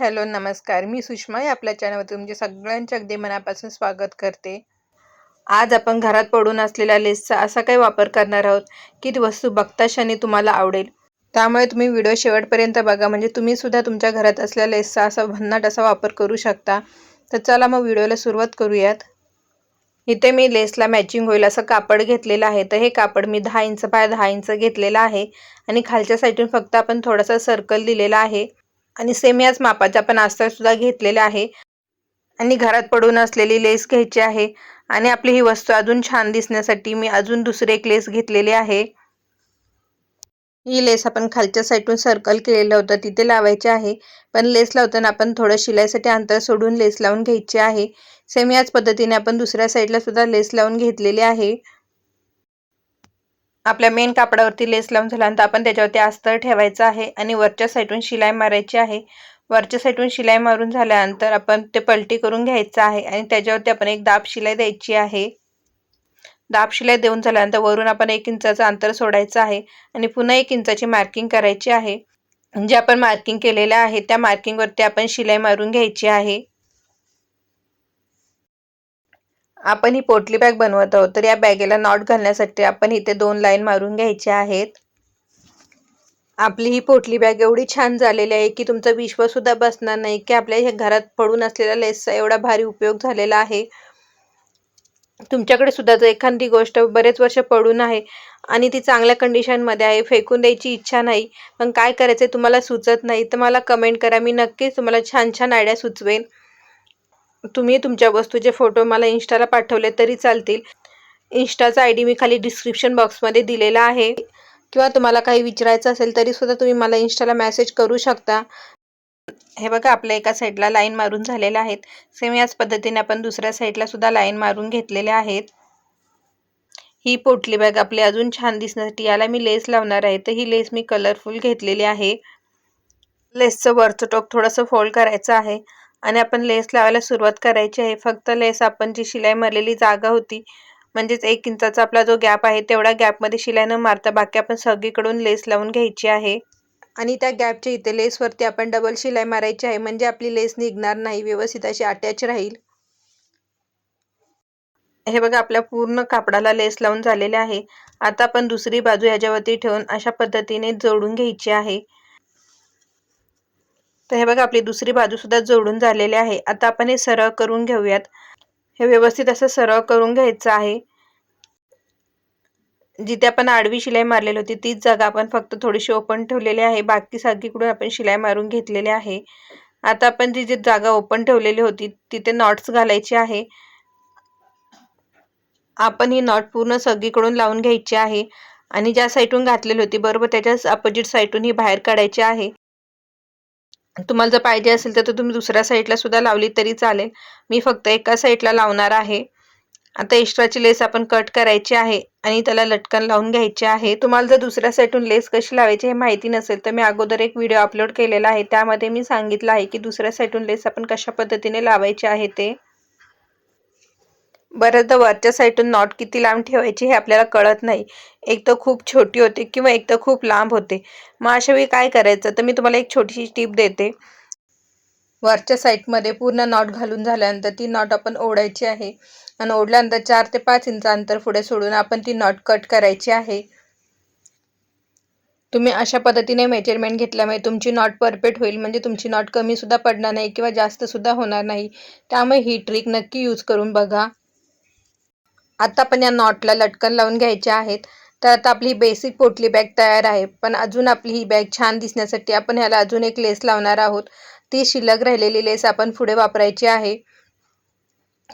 Hello नमस्कार. मी सुषमा आपल्या चॅनलवर तुमचे सगळ्यांचे अगदी मनापासून स्वागत करते. आज आपण घरात पडून असलेल्या लेसचा असा काही वापर करणार आहोत की ती वस्तू बघता क्षणी तुम्हाला आवडेल. त्यामुळे तुम्ही व्हिडिओ शेवटपर्यंत बघा. म्हणजे तुम्ही सुद्धा तुमच्या घरात असलेल्या लेसचा असा भन्नाट असा वापर करू शकता. तर चला मग व्हिडिओला सुरुवात करूयात. इथे मी लेसला मॅचिंग होईल असं कापड घेतलेलं आहे. तर हे कापड मी दहा इंच बाय दहा इंच घेतलेलं आहे. आणि खालच्या साईडून फक्त आपण थोडासा सर्कल दिलेला आहे. आणि सेम याच मापाचा आपण आस्तरसुद्धा घेतलेला आहे. आणि घरात पडून असलेली लेस घ्यायची आहे. आणि आपली ही वस्तू अजून छान दिसण्यासाठी मी अजून दुसरे एक लेस घेतलेले आहे. ही लेस आपण खालच्या साईडून सर्कल केलेलं होतं तिथे लावायचे आहे. पण लेस लावताना आपण थोडं शिलाईसाठी अंतर सोडून लेस लावून घ्यायचे आहे. सेम याच पद्धतीने आपण दुसऱ्या साईडला सुद्धा लेस लावून घेतलेली आहे. आपल्या मेन कापडावरती लेस लावून झाल्यानंतर आपण त्याच्यावरती अस्तर ठेवायचं आहे आणि वरच्या साईडून शिलाई मारायची आहे. वरच्या साईडून शिलाई मारून झाल्यानंतर आपण ते पलटी करून घ्यायचं आहे आणि त्याच्यावरती आपण एक दाब शिलाई द्यायची आहे. दाब शिलाई देऊन झाल्यानंतर वरून आपण एक इंचाचं अंतर सोडायचं आहे आणि पुन्हा एक इंचाची मार्किंग करायची आहे. जे आपण मार्किंग केलेलं आहे त्या मार्किंगवरती आपण शिलाई मारून घ्यायची आहे. आपण ही पोटली बॅग बनवत आहोत तर या बॅगेला नॉट घालण्यासाठी आपण इथे दोन लाईन मारून घ्यायचे आहेत. आपली ही पोटली बॅग एवढी छान झालेली आहे की तुमचा विश्वसुद्धा बसणार नाही की आपल्या ह्या घरात पडून असलेल्या लेसचा एवढा भारी उपयोग झालेला आहे. तुमच्याकडे सुद्धा जर एखादी गोष्ट बरेच वर्ष पडून आहे आणि ती चांगल्या कंडिशनमध्ये आहे फेकून द्यायची इच्छा नाही पण काय करायचं तुम्हाला सुचत नाही तर मला कमेंट करा मी नक्कीच तुम्हाला छान छान आयडिया सुचवेन. तुम्ही तुमच्या वस्तूचे फोटो मला इन्स्टाला पाठवले तरी चालतील. इन्स्टाचा आय डी मी खाली डिस्क्रिप्शन बॉक्समध्ये दिलेला आहे. किंवा तुम्हाला काही विचारायचं असेल तरी सुद्धा तुम्ही मला इन्स्टाला मेसेज करू शकता. हे बघा आपल्या एका साईडला लाईन मारून झालेल्या आहेत. सेम याच पद्धतीने आपण दुसऱ्या साईडला सुद्धा लाईन मारून घेतलेल्या आहेत. ही पोटली बॅग आपली अजून छान दिसण्यासाठी याला मी लेस लावणार आहे. तर ही लेस मी कलरफुल घेतलेली आहे. लेसचं वरचं टोक थोडंसं फोल्ड करायचं आहे. आणि आपण लेस लावायला सुरुवात करायची आहे. फक्त लेस आपण जी शिलाई मारलेली जागा होती म्हणजेच एक इंचाचा आपला जो गॅप आहे तेवढ्या गॅपमध्ये शिलाई न मारता बाकी आपण सगळीकडून लेस लावून घ्यायची आहे. आणि त्या गॅपच्या इथे लेसवरती आपण डबल शिलाई मारायची आहे. म्हणजे आपली लेस निघणार नाही. व्यवस्थित अशी अटॅच राहील. हे बघा आपल्या पूर्ण कापडाला लेस लावून झालेले आहे. आता आपण दुसरी बाजू ह्याच्यावरती ठेवून अशा पद्धतीने जोडून घ्यायची आहे. तर हे बघा आपली दुसरी बाजू सुद्धा जोडून झालेली आहे. आता आपण हे सरळ करून घेऊयात. हे व्यवस्थित असं सरळ करून घ्यायचं आहे. जिथे आपण आडवी शिलाई मारलेली होती तीच जागा आपण फक्त थोडीशी ओपन ठेवलेली आहे. बाकी सगळीकडून आपण शिलाई मारून घेतलेली आहे. आता आपण जी जी जागा ओपन ठेवलेली होती तिथे नॉट्स घालायचे आहे. आपण ही नॉट पूर्ण सगळीकडून लावून घ्यायची आहे. आणि ज्या साईडून घातलेली होती बरोबर त्याच्याच अपोजिट साईडून ही बाहेर काढायची आहे. तुम्हाला जर पाहिजे असेल तर तुम्ही दुसऱ्या साईडला सुद्धा लावली तरी चालेल. मी फक्त एका साईडला लावणार आहे. आता एक्स्ट्राची लेस आपण कट करायची आहे आणि त्याला लटकन लावून घ्यायचे आहे. तुम्हाला जर दुसऱ्या साईडून लेस कशी लावायची हे माहिती नसेल तर मी अगोदर एक व्हिडिओ अपलोड केलेला आहे. त्यामध्ये मी सांगितलं आहे की दुसऱ्या साईडून लेस आपण कशा पद्धतीने लावायचे आहे ते. बरं तर वरच्या साईडून नॉट किती लांब ठेवायची हे आपल्याला कळत नाही. एक तर खूप छोटी होते किंवा एक तर खूप लांब होते. मग अशा वेळी काय करायचं? तर मी तुम्हाला एक छोटीशी टीप देते. वरच्या साईडमध्ये पूर्ण नॉट घालून झाल्यानंतर ती नॉट आपण ओढायची आहे. आणि ओढल्यानंतर चार ते पाच इंच अंतर पुढे सोडून आपण ती नॉट कट करायची आहे. तुम्ही अशा पद्धतीने मेजरमेंट घेतल्यामुळे तुमची नॉट परफेक्ट होईल. म्हणजे तुमची नॉट कमीसुद्धा पडणार नाही किंवा जास्तसुद्धा होणार नाही. त्यामुळे ही ट्रिक नक्की यूज करून बघा. आता आपण या नॉटला लटकन लावून घ्यायचे आहेत. तर आता आपली बेसिक पोटली बॅग तयार आहे. पण अजून आपली ही बॅग छान दिसण्यासाठी आपण ह्याला अजून एक लेस लावणार आहोत. ती शिल्लक राहिलेली लेस आपण पुढे वापरायची आहे.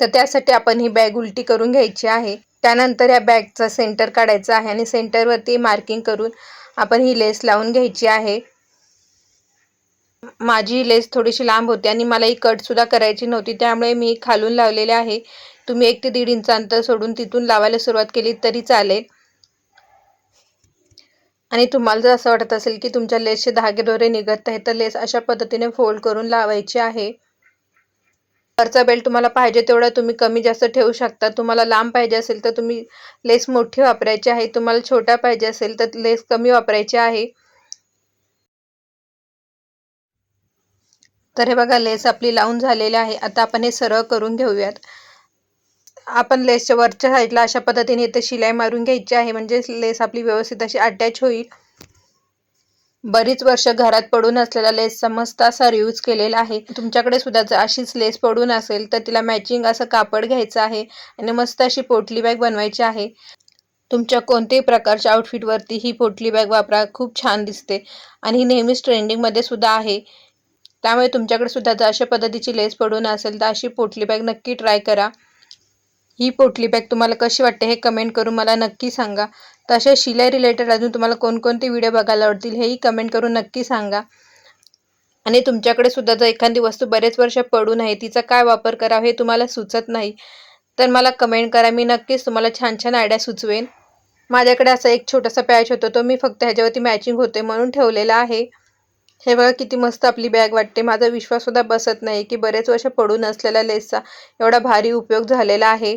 तर त्यासाठी आपण ही बॅग उलटी करून घ्यायची आहे. त्यानंतर या बॅगचा सेंटर काढायचा आहे आणि सेंटरवरती मार्किंग करून आपण ही लेस लावून घ्यायची आहे. माझी लेस थोडीशी लांब होती आणि मला ही कटसुद्धा करायची नव्हती. त्यामुळे मी खालून लावलेले आहे. तुम्ही एक ते दीड इंच अंतर सोडून तिथून लावायला सुरुवात केली तरी चालेल. आणि तुम्हाला जर असं वाटत असेल की तुमच्या लेसचे धागे दोरे निघत आहे तर लेस अशा पद्धतीने फोल्ड करून लावायची आहे. वरचा बेल्ट तुम्हाला पाहिजे तेवढा तुम्ही कमी जास्त ठेवू शकता. तुम्हाला लांब पाहिजे असेल तर तुम्ही लेस मोठी वापरायची आहे. तुम्हाला छोटा पाहिजे असेल तर लेस कमी वापरायची आहे. तर हे बघा लेस आपली लावून झालेली आहे. आता आपण हे सरळ करून घेऊयात. आपण लेसच्या वरच्या साईडला अशा पद्धतीने इथे शिलाई मारून घ्यायची आहे. म्हणजे लेस आपली व्यवस्थित अशी अटॅच होईल. बरीच वर्ष घरात पडून असलेला लेसचा मस्त असा रियूज केलेला आहे. तुमच्याकडे सुद्धा जर अशीच लेस पडून असेल तर तिला मॅचिंग असं कापड घ्यायचं आहे आणि मस्त अशी पोटली बॅग बनवायची आहे. तुमच्या कोणत्याही प्रकारच्या आउटफिटवरती ही पोटली बॅग वापरा. खूप छान दिसते. आणि ही नेहमीच ट्रेंडिंगमध्ये सुद्धा आहे. त्यामुळे तुमच्याकडे सुद्धा जर अशा पद्धतीची लेस पडून असेल तर अशी पोटली बॅग नक्की ट्राय करा. ही पोटली बॅग तुम्हाला कशी वाटते हे कमेंट करून मला नक्की सांगा. तसे शिलाई रिलेटेड अजून तुम्हाला कोणकोणते व्हिडिओ बघायला आवडतील हेही कमेंट करून नक्की सांगा. आणि तुमच्याकडे सुद्धा जर एखादी वस्तू बरेच वर्ष पडून आहे तिचा काय वापर करावा हे तुम्हाला सुचत नाही तर मला कमेंट करा. मी नक्कीच तुम्हाला छान छान आयडिया सुचवेन. माझ्याकडे असा एक छोटासा पॅच होतो तो मी फक्त ह्याच्यावरती मॅचिंग होते म्हणून ठेवलेला आहे. हे बघा किती मस्त आपली बॅग वाटते. माझा विश्वाससुद्धा बसत नाही की बरेच वर्ष पडून असलेल्या लेसचा एवढा भारी उपयोग झालेला आहे.